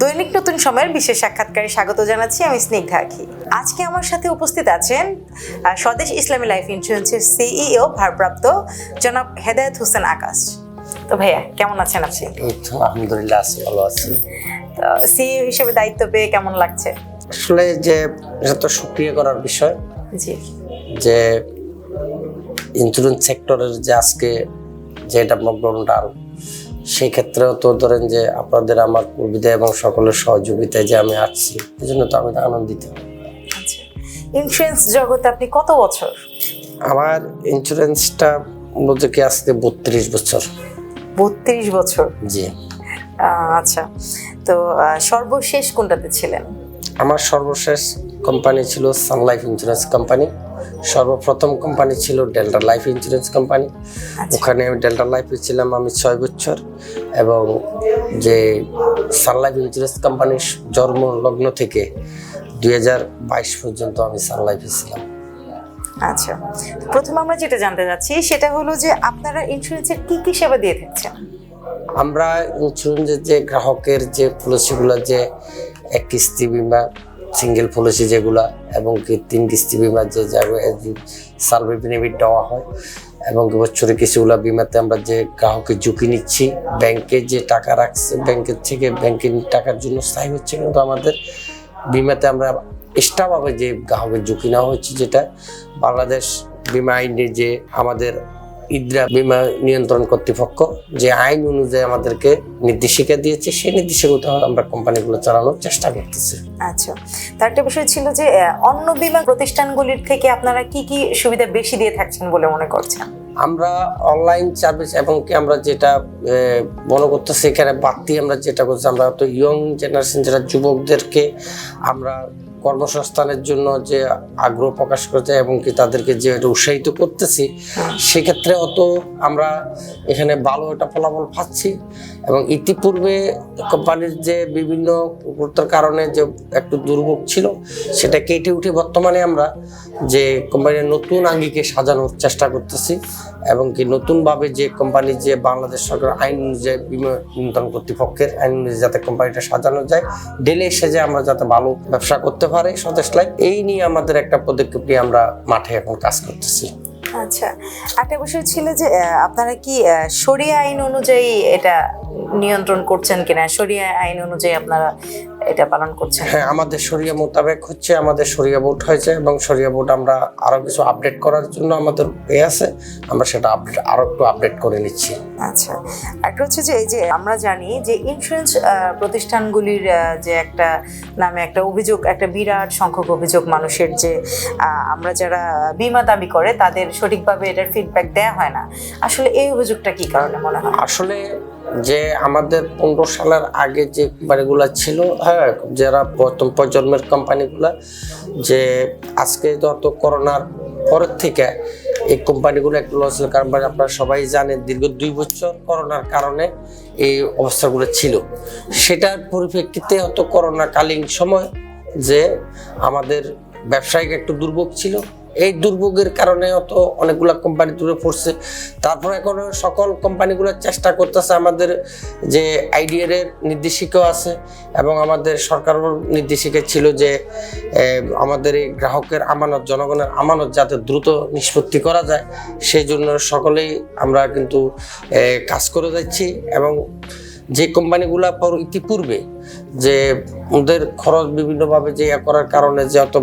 দৈনিক নতুন সময়ের বিশেষ সাক্ষাৎকারে স্বাগত জানাচ্ছি আমি স্নিগ্ধা আখি। আজকে আমার সাথে উপস্থিত আছেন স্বদেশ ইসলামী লাইফ ইন্স্যুরেন্সের সিইও ভারপ্রাপ্ত জনাব হেদায়েত হোসেন আকাশ। তো ভাইয়া কেমন আছেন আপনি? আলহামদুলিল্লাহ আছি ভালো আছি। সিইও হিসেবে দায়িত্ব পেয়ে কেমন লাগছে? আসলে যে এটা তো সক্রিয় করার বিষয়। জি। যে ইন্স্যুরেন্স সেক্টরের যে আজকে যে ডেভেলপমেন্ট ডাল সেই ক্ষেত্রেও তো ধরেন যে আপনাদের আমার কর্মীদের এবং সকলের সহযোগিতায় যে আমি আসছি এই জন্য তো আমি আনন্দিত। আচ্ছা ইন্স্যুরেন্স জগতে আপনি কত বছর? আমার ইন্স্যুরেন্সটা মূলত কি আজকে বত্রিশ বছর। বত্রিশ বছর? জি। আচ্ছা তো সর্বশেষ কোনটাতে ছিলেন? আমার সর্বশেষ কোম্পানি ছিল সানলাইফ ইন্স্যুরেন্স কোম্পানি সর্বপ্রথম কোম্পানি ছিল ডেল্টা লাইফ ইন্স্যুরেন্স কোম্পানি। ওখানে ডেল্টা লাইফে ছিলাম আমি ছয় বছর এবং যে সান লাইফ ইন্স্যুরেন্স কোম্পানির জন্ম লগ্ন থেকে দু হাজার বাইশ পর্যন্ত আমি সান লাইফে ছিলাম। আচ্ছা। প্রথমে আমরা যেটা জানতে চাচ্ছি সেটা হলো যে আপনারা ইন্স্যুরেন্সের কি কি সেবা দিয়ে থাকছেন? আমরা ইন্স্যুরেন্সের যে গ্রাহকের যে পলিসিগুলো যে এক কিস্তি বিমা সিঙ্গেল পলিসি যেগুলা এবং কি তিন কিস্তি বিমা যে সার্ভে বেনিফিট দেওয়া হয় এবং বছরে কিছুগুলা বিমাতে আমরা যে গ্রাহকের ঝুঁকি নিচ্ছি, ব্যাংকে যে টাকা রাখছে, ব্যাংকের থেকে ব্যাংকে টাকার জন্য স্থায়ী হচ্ছে কিন্তু আমাদের বিমাতে আমরা এক্সট্রাভাবে যে গ্রাহকের ঝুঁকি নেওয়া হচ্ছে যেটা বাংলাদেশ বিমা আইনে যে আমাদের ইদ্রা বিমা নিয়ন্ত্রণ কর্তৃপক্ষ যে আইন অনুযায়ী আমাদেরকে নির্দেশিকা দিয়েছে সেই নির্দেশিকা আমরা কোম্পানিগুলো চালানোর চেষ্টা করতেছি। আচ্ছা। তার একটা বিষয় ছিল যে অন্য বিমা প্রতিষ্ঠানগুলির থেকে আপনারা কি কি সুবিধা বেশি দিয়ে থাকছেন বলে মনে করছেন? আমরা অনলাইন সার্ভিস এবং কি আমরা যেটা মনে করতেছি এখানে বাড়তি আমরা যেটা করছি আমরা তো ইয়ং জেনারেশন যারা যুবকদেরকে আমরা কর্মসংস্থানের জন্য যে আগ্রহ প্রকাশ করতে এবং কি তাদেরকে যে এটা উৎসাহিত করতেছি সেক্ষেত্রে অত আমরা এখানে ভালো একটা ফলাফল পাচ্ছি। এবং ইতিপূর্বে কোম্পানির যে বিভিন্ন গুরুত্বের কারণে যে একটু দুর্ভোগ ছিল সেটা কেটে উঠে বর্তমানে আমরা যে কোম্পানির নতুন আঙ্গিকে সাজানোর চেষ্টা করতেছি এবং কি নতুনভাবে যে কোম্পানি যে বাংলাদেশ সরকার আইন অনুযায়ী বিমা নিয়ন্ত্রণ কর্তৃপক্ষের আইন অনুযায়ী যাতে কোম্পানিটা সাজানো যায় ডেলে এসে যে আমরা যাতে ভালো ব্যবসা করতে পারি স্বদেশ লাইফ এই নিয়ে আমাদের একটা পদক্ষেপ নিয়ে আমরা মাঠে এখন কাজ করতেছি। আচ্ছা একটা বিষয় ছিল যে আপনারা কি শরিয়া আইন অনুযায়ী এটা নিয়ন্ত্রণ করছেন কিনা? শরিয়া আইন অনুযায়ী আপনারা এটা পালন করছেন? হ্যাঁ আমাদের সরিয়া মোতাবেক হচ্ছে আমাদের সরিয়া বোর্ড হয়েছে এবং সরিয়া বোর্ড আমরা আরও কিছু আপডেট করার জন্য আমাদের এ আছে। আমরা সেটা আপডেট আরও একটু আপডেট করে নিচ্ছি। আচ্ছা একটা হচ্ছে যে এই যে আমরা জানি যে ইন্স্যুরেন্স প্রতিষ্ঠানগুলির যে একটা নামে একটা অভিযোগ একটা বিরাট সংখ্যক অভিযোগ মানুষের যে আমরা যারা বিমা দাবি করে তাদের সঠিকভাবে এটার ফিডব্যাক দেওয়া হয় না। আসলে এই অভিযোগটা কি কারণে মনে হয়? আসলে যে আমাদের পনেরো সালের আগে যে কোম্পানিগুলো ছিল হ্যাঁ যারা প্রথম প্রজন্মের কোম্পানিগুলো, যে আজকে যত করোনার পরের থেকে এই কোম্পানিগুলো একটু লস হলো, কারণ আপনারা সবাই জানেন দীর্ঘ দুই বছর করোনার কারণে এই অবস্থাগুলো ছিল। সেটার পরিপ্রেক্ষিতে হয়তো করোনাকালীন সময় যে আমাদের ব্যবসায়িক একটু দুর্ভোগ ছিল এই দুর্ভোগের কারণে অত অনেকগুলো কোম্পানি দূরে পড়ছে। তারপর এখন সকল কোম্পানিগুলো চেষ্টা করতেছে আমাদের যে আইডিয়ার নির্দেশিকাও আছে এবং আমাদের সরকারের নির্দেশিকা ছিল যে আমাদের এই গ্রাহকের আমানত, জনগণের আমানত যাতে দ্রুত নিষ্পত্তি করা যায়, সেই জন্য সকলেই আমরা কিন্তু কাজ করে যাচ্ছি এবং যে কোম্পানিগুলো পর ইতিপূর্বে যে ওদের খরচ বিভিন্নভাবে যে ইয়ে করার কারণে যে অত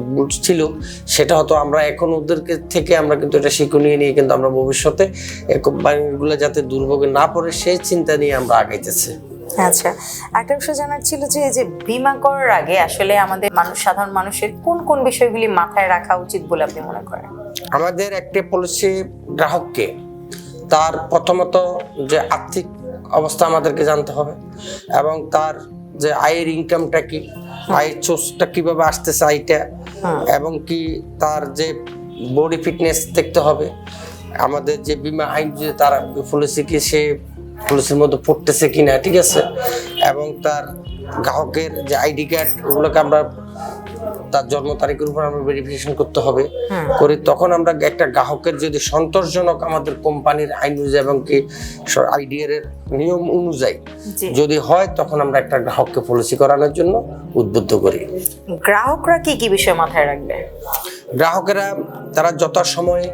ছিল সেটা হয়তো আমরা এখন ওদেরকে থেকে আমরা কিন্তু এটা শিক্ষণীয় নিয়ে নিয়ে কিন্তু আমরা ভবিষ্যতে এই কোম্পানিগুলো যাতে দুর্ভোগে না পড়ে সেই চিন্তা নিয়ে আমরা আগাইতেছি। আচ্ছা একটা বিষয় জানার ছিল যে এই যে বিমা করার আগে আসলে আমাদের মানুষ সাধারণ মানুষের কোন কোন বিষয়গুলি মাথায় রাখা উচিত বলে আপনি মনে করেন? আমাদের একটি পলিসি গ্রাহককে তার প্রথমত যে আর্থিক অবস্থা আমাদেরকে জানতে হবে। এবং তার যে আয়ের ইনকামটা কি আয়ের সোর্সটা কীভাবে আসতেছে আয়টা এবং কি তার যে বডি ফিটনেস দেখতে হবে। আমাদের যে বিমা আইন যে তার পলিসি কি সে পলিসির মধ্যে পড়তেছে কিনা ঠিক আছে? এবং তার গ্রাহকের যে আইডি কার্ড ওগুলোকে আমরা তার জন্ম তারিখের উপর আমরা ভেরিফিকেশন করতে হবে। করে করি তখন আমরা একটা গ্রাহকের যদি সন্তোষজনক আমাদের কোম্পানির আইন অনুযায়ী এবং কি আইডিআর এর নিয়ম অনুযায়ী যদি হয় তখন আমরা একটা গ্রাহককে পলিসি করানোর জন্য উদ্বুদ্ধ করি। গ্রাহকরা কি কি বিষয় মাথায় রাখবে? গ্রাহকেরা তারা যথাসময়ে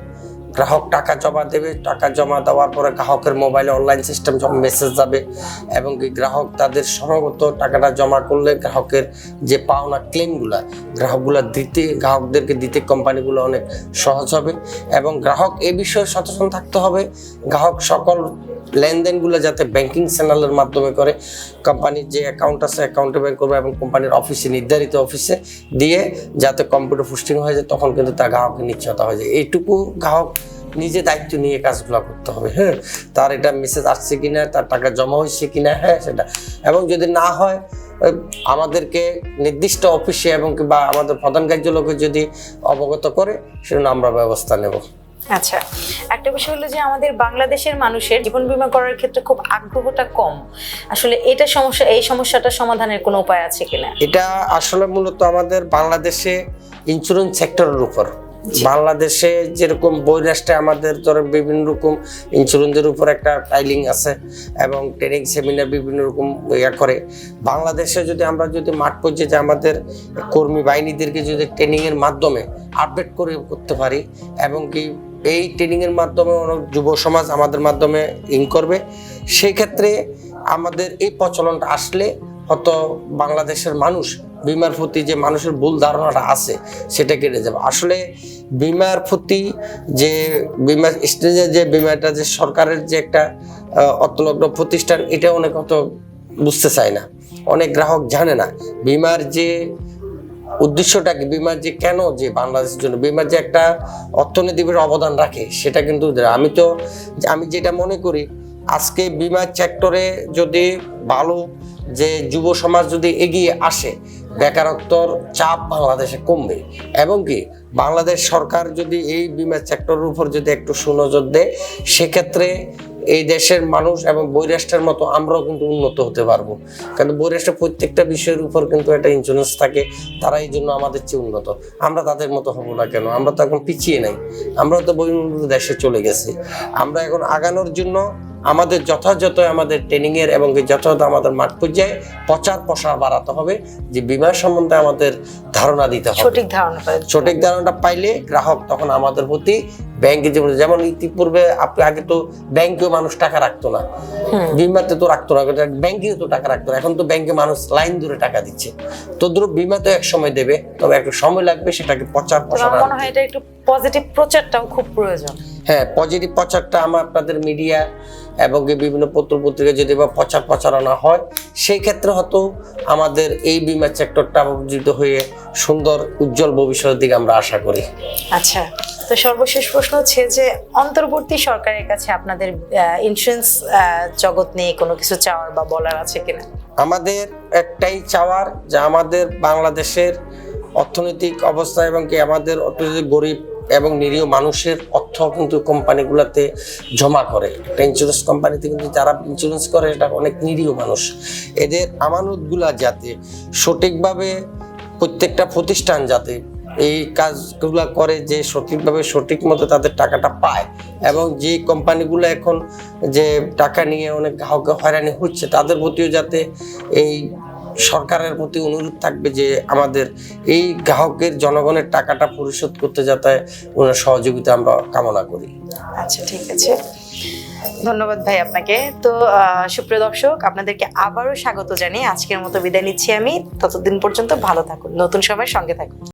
গ্রাহক টাকা জমা দেবে, টাকা জমা দেওয়ার পরে গ্রাহকের মোবাইলে অনলাইন সিস্টেম যখন মেসেজ যাবে এবং গ্রাহক তাদের সময়মত টাকাটা জমা করলে গ্রাহকের যে পাওনা ক্লেমগুলা গ্রাহকগুলা দিতে, গ্রাহকদেরকে দিতে কোম্পানিগুলো অনেক সহজ হবে এবং গ্রাহক এ বিষয়ে সচেতন থাকতে হবে। গ্রাহক সকল লেনদেনগুলো যাতে ব্যাংকিং চ্যানেলের মাধ্যমে করে, কোম্পানির যে অ্যাকাউন্ট আছে অ্যাকাউন্টে ব্যাংক করবে এবং কোম্পানির অফিসে নির্ধারিত অফিসে দিয়ে যাতে কম্পিউটার পুস্টিং হয়ে যায়, তখন কিন্তু তার গ্রাহকের নিশ্চয়তা হয়ে যায়। এইটুকু গ্রাহক নিজে দায়িত্ব নিয়ে কাজগুলো করতে হবে হ্যাঁ? তার এটা মেসেজ আসছে কিনা তার টাকা জমা হয়েছে কিনা হ্যাঁ সেটা। এবং যদি না হয় আমাদেরকে নির্দিষ্ট অফিসে এবং বা আমাদের প্রধান কার্যালয়কে যদি অবগত করে সেজন্য আমরা ব্যবস্থা নেব। আচ্ছা একটা বিষয় হলো যে আমাদের বাংলাদেশের মানুষের জীবন বীমা করার ক্ষেত্রে খুব আগ্রহটা কম। আসলে এটা সমস্যা এই সমস্যাটা সমাধানের কোনো উপায় আছে কিনা? এটা আসলে মূলত আমাদের বাংলাদেশে ইন্স্যুরেন্স সেক্টরের উপর। বাংলাদেশে যেরকম বৈরাষ্ট্রে আমাদের ধরো বিভিন্ন রকম ইন্স্যুরেন্সের উপর একটা ফাইলিং আছে এবং ট্রেনিং সেমিনার বিভিন্ন রকম ইয়া করে। বাংলাদেশে যদি আমরা যদি মাঠ পর্যায়ে যে আমাদের কর্মী বাহিনীদেরকে যদি ট্রেনিংয়ের মাধ্যমে আপডেট করে করতে পারি এবং কি এই ট্রেনিংয়ের মাধ্যমে অনেক যুব সমাজ আমাদের মাধ্যমে ইন করবে সেই ক্ষেত্রে আমাদের এই প্রচলনটা আসলে হয়তো বাংলাদেশের মানুষ বিমার প্রতি যে মানুষের ভুল ধারণাটা আছে, সেটা কেটে যাবে। আসলে বিমার প্রতি যে বিমা, স্টেজে যে বিমাটা, যে সরকারের যে একটা অতলগ্ন প্রতিষ্ঠান, এটা অনেক অত বুঝতে চায় না। অনেক গ্রাহক জানে না। বিমার যে উদ্দেশ্যটা কি, বিমার যে কেন যে বাংলাদেশের জন্য, বিমার যে একটা অর্থনীতির অবদান রাখে, সেটা কিন্তু আমি তো, আমি যেটা মনে করি, আজকে বিমা সেক্টরে যদি ভালো যে যুব সমাজ যদি এগিয়ে আসে বেকারত্বর চাপ বাংলাদেশে কমবে। এবং কি, বাংলাদেশ সরকার যদি এই বিমা সেক্টরের উপর যদি একটু সুনজর দেয়, সেক্ষেত্রে এই দেশের মানুষ এবং বৈরাষ্ট্রের মতো আমরাও কিন্তু উন্নত হতে পারব। কারণ বৈরাষ্ট্রের প্রত্যেকটা বিষয়ের উপর কিন্তু একটা ইন্স্যুরেন্স থাকে, তারা এই জন্য আমাদের চেয়ে উন্নত। আমরা তাদের মতো হব না কেন? আমরা তো এখন পিছিয়ে নাই। আমরা তো বহির্মুখ দেশে চলে গেছি। আমরা এখন আগানোর জন্য আমাদের যথাযথ আমাদের ট্রেনিং এর এবং যথাযথ আমাদের মাঠ পর্যায়ে প্রচার প্রসার বাড়াতে হবে যে বিমা সম্বন্ধে আমাদের ধারণা দিতে হবে। সঠিক ধারণা সঠিক ধারণাটা পাইলে গ্রাহক তখন আমাদের প্রতি ব্যাংকে যেমন যেমন ইতিপূর্বে আপনি আগে তো ব্যাংকেও মানুষ টাকা রাখতো না। বিমাতে তো রাখতো না ব্যাংকেও তো টাকা রাখতো না। এখন তো ব্যাংকে মানুষ লাইন ধরে টাকা দিচ্ছে। তো ধরো বিমাতে এক সময় দেবে তবে একটু সময় লাগবে সেটাকে প্রচার প্রসার মনে হয় এটা একটু পজিটিভ প্রচারটাও খুব প্রয়োজন? হ্যাঁ পজিটিভ প্রচারটা আমার আপনাদের মিডিয়া এবং বিভিন্ন পত্র পত্রিকা যদি বা প্রচার প্রচারণা হয় সেই ক্ষেত্রে হয়তো আমাদের এই বিমা সেক্টরটা অবজিত হয়ে সুন্দর উজ্জ্বল ভবিষ্যতের দিকে আমরা আশা করি। আচ্ছা তো সর্বশেষ প্রশ্ন হচ্ছে যে অন্তর্বর্তী সরকারের কাছে আপনাদের ইন্স্যুরেন্স জগৎ নিয়ে কোনো কিছু চাওয়ার বা বলার আছে কিনা? আমাদের একটাই চাওয়ার যে আমাদের বাংলাদেশের অর্থনৈতিক অবস্থা এবং কি আমাদের অর্থনৈতিক গরিব এবং নিরীহ মানুষের অর্থ কিন্তু কোম্পানিগুলোতে জমা করে। একটা ইন্স্যুরেন্স কোম্পানিতে কিন্তু যারা ইন্স্যুরেন্স করে এটা অনেক নিরীহ মানুষ। এদের আমানতগুলা যাতে সঠিকভাবে প্রত্যেকটা প্রতিষ্ঠান যাতে এই কাজগুলো করে যে সঠিকভাবে সঠিক মতো তাদের টাকাটা পায় এবং যে কোম্পানিগুলো এখন যে টাকা নিয়ে অনেক গ্রাহককে হয়রানি হচ্ছে, তাদের প্রতিও যাতে এই সরকারের প্রতি অনুরোধ থাকবে যে আমাদের এই গ্রাহকের জনগণের টাকাটা পরিশোধ করতে যাতে ওনার সহযোগিতা আমরা কামনা করি। আচ্ছা ঠিক আছে। ধন্যবাদ ভাই আপনাকে। তো সুপ্রিয় দর্শক, আপনাদেরকে আবারও স্বাগত জানিয়ে আজকের মতো বিদায় নিচ্ছি আমি। ততদিন পর্যন্ত ভালো থাকুন। নতুন সময়ের সঙ্গে থাকুন।